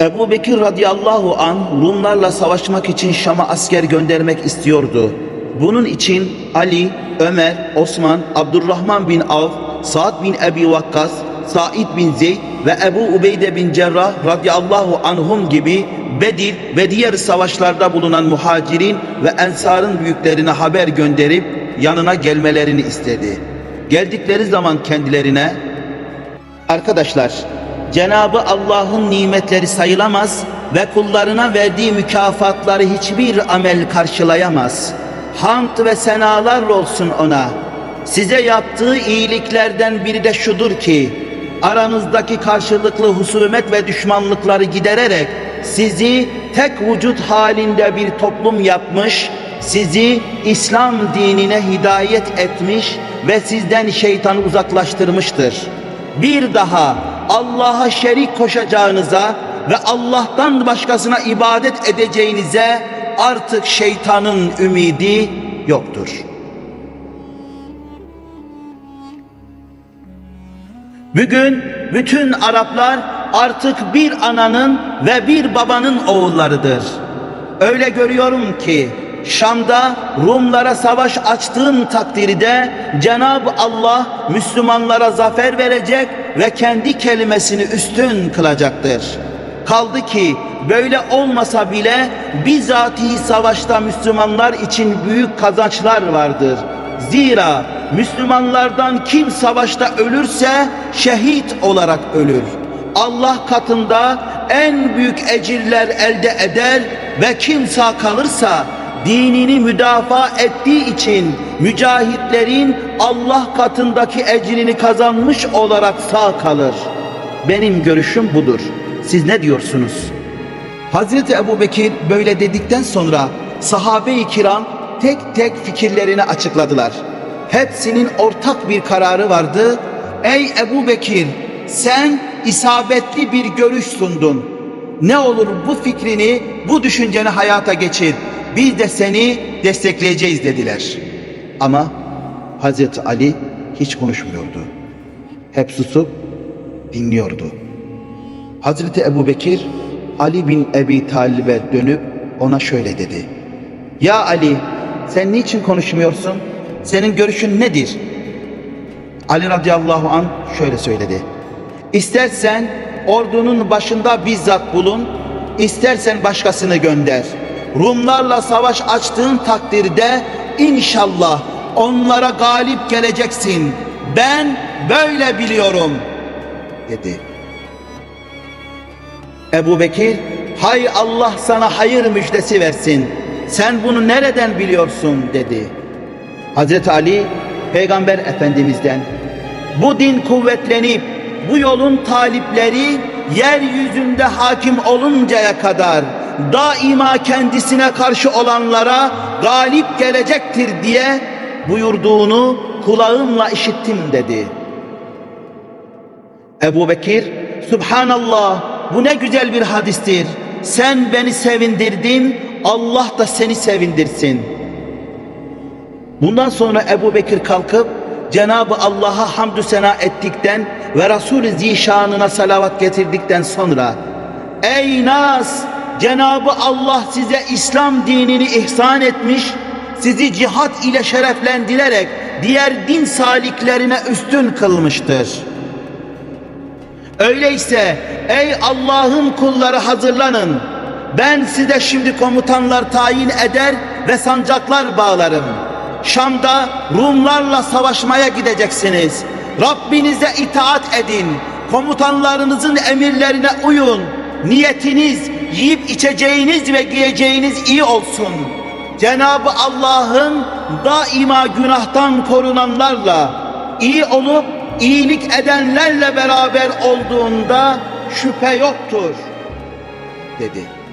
Ebu Bekir radıyallahu an Rumlarla savaşmak için Şam'a asker göndermek istiyordu. Bunun için Ali, Ömer, Osman, Abdurrahman bin Avf, Sa'd bin Ebi Vakkas, Said bin Zeyd ve Ebu Ubeyde bin Cerrah radıyallahu anhum gibi Bedir ve diğer savaşlarda bulunan muhacirin ve ensarın büyüklerine haber gönderip yanına gelmelerini istedi. Geldikleri zaman kendilerine Arkadaşlar, Cenabı Allah'ın nimetleri sayılamaz ve kullarına verdiği mükafatları hiçbir amel karşılayamaz. Hamd ve senalar olsun ona. Size yaptığı iyiliklerden biri de şudur ki, aranızdaki karşılıklı husumet ve düşmanlıkları gidererek sizi tek vücut halinde bir toplum yapmış, sizi İslam dinine hidayet etmiş ve sizden şeytanı uzaklaştırmıştır. Bir daha Allah'a şerik koşacağınıza ve Allah'tan başkasına ibadet edeceğinize artık şeytanın ümidi yoktur. Bugün bütün Araplar artık bir ananın ve bir babanın oğullarıdır. Öyle görüyorum ki Şam'da Rumlara savaş açtığın takdirde Cenab-ı Allah Müslümanlara zafer verecek ve kendi kelimesini üstün kılacaktır. Kaldı ki böyle olmasa bile bizatihi savaşta Müslümanlar için büyük kazançlar vardır. Zira Müslümanlardan kim savaşta ölürse şehit olarak ölür. Allah katında en büyük ecirler elde eder ve kim sağ kalırsa dinini müdafaa ettiği için mücahitlerin Allah katındaki ecrini kazanmış olarak sağ kalır. Benim görüşüm budur. Siz ne diyorsunuz? Hazreti Ebu Bekir böyle dedikten sonra sahabe-i kiram tek tek fikirlerini açıkladılar. Hepsinin ortak bir kararı vardı. Ey Ebu Bekir sen isabetli bir görüş sundun. Ne olur bu fikrini, bu düşünceni hayata geçir. Biz de seni destekleyeceğiz dediler. Ama Hazreti Ali hiç konuşmuyordu. Hep susup dinliyordu. Hazreti Ebu Bekir Ali bin Ebi Talib'e dönüp ona şöyle dedi. Ya Ali sen niçin konuşmuyorsun? Senin görüşün nedir? Ali radıyallahu an şöyle söyledi. İstersen ordunun başında bizzat bulun, istersen başkasını gönder. Rumlarla savaş açtığın takdirde inşallah onlara galip geleceksin. Ben böyle biliyorum dedi. Ebu Bekir, hay Allah sana hayır müjdesi versin. Sen bunu nereden biliyorsun dedi. Hazreti Ali, Peygamber Efendimiz'den, bu din kuvvetlenip bu yolun talipleri yeryüzünde hakim oluncaya kadar daima kendisine karşı olanlara galip gelecektir diye buyurduğunu kulağımla işittim dedi. Ebu Bekir, Subhanallah bu ne güzel bir hadistir. Sen beni sevindirdin, Allah da seni sevindirsin. Bundan sonra Ebu Bekir kalkıp Cenab-ı Allah'a hamdü sena ettikten ve Resul-i Zişanına salavat getirdikten sonra Ey Nas! Cenab-ı Allah size İslam dinini ihsan etmiş, sizi cihat ile şereflendirerek diğer din saliklerine üstün kılmıştır. Öyleyse ey Allah'ın kulları hazırlanın. Ben size şimdi komutanlar tayin eder ve sancaklar bağlarım. Şam'da Rumlarla savaşmaya gideceksiniz. Rabbinize itaat edin. Komutanlarınızın emirlerine uyun. Niyetiniz, yiyip içeceğiniz ve giyeceğiniz iyi olsun. Cenabı Allah'ın daima günahtan korunanlarla, iyi olup iyilik edenlerle beraber olduğunda şüphe yoktur, dedi.